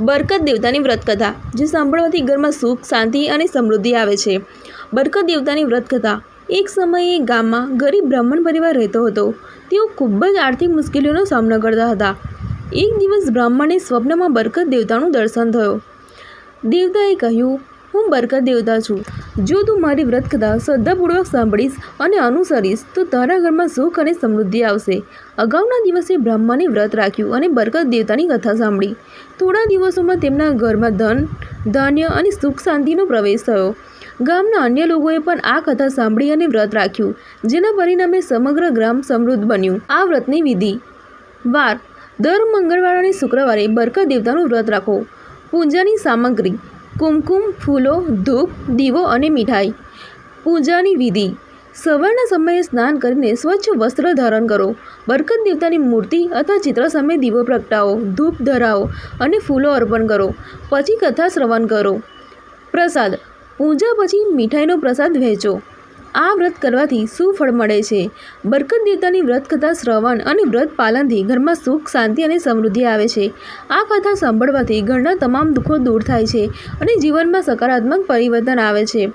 બરકત દેવતાની વ્રત કથા જે સાંભળવાથી ઘરમાં સુખ, શાંતિ અને સમૃદ્ધિ આવે છે. બરકત દેવતાની વ્રત કથા એક સમયે ગામમાં ગરીબ બ્રાહ્મણ પરિવાર રહેતો હતો. તેઓ ખૂબ જ આર્થિક મુશ્કેલીઓનો સામનો કરતા હતા. એક દિવસ બ્રાહ્મણને સ્વપ્નમાં બરકત દેવતાનું દર્શન થયો. દેવતાએ કહ્યું, હું બરકત દેવતા છું. જો તું મારી વ્રત કથા શ્રદ્ધાપૂર્વક સાંભળીશ અને અનુસરીશ, તો તારા ઘરમાં સુખ અને સમૃદ્ધિ આવશે. અગાઉના દિવસે બ્રાહ્મણે વ્રત રાખ્યું અને બરકત દેવતાની કથા સાંભળી. થોડા દિવસોમાં તેમના ઘરમાં ધન, ધાન્ય અને સુખ શાંતિનો પ્રવેશ થયો. ગામના અન્ય લોકોએ પણ આ કથા સાંભળી અને વ્રત રાખ્યું, જેના પરિણામે સમગ્ર ગ્રામ સમૃદ્ધ બન્યું. આ વ્રતની વિધિ. વાર. દર મંગળવાર અને શુક્રવારે બરકત દેવતાનું વ્રત રાખો. પૂજાની સામગ્રી. કુમકુમ ફૂલો, ધૂપ, દીવો અને મીઠાઈ. પૂજાની વિધિ. સવારના સમયે સ્નાન કરીને સ્વચ્છ વસ્ત્ર ધારણ કરો. બરકત દેવતાની મૂર્તિ અથવા ચિત્ર સામે દીવો પ્રગટાવો, ધૂપ ધરાવો અને ફૂલો અર્પણ કરો. પછી કથા શ્રવણ કરો. પ્રસાદ. પૂજા પછી મીઠાઈનો પ્રસાદ વહેંચો. આ વ્રત કરવાથી શું ફળ મળે છે? બરકત દેવતાની વ્રત કથા શ્રવણ અને વ્રત પાલનથી ઘરમાં સુખ, શાંતિ અને સમૃદ્ધિ આવે છે. આ કથા સાંભળવાથી ઘરના તમામ દુઃખો દૂર થાય છે અને જીવનમાં સકારાત્મક પરિવર્તન આવે છે.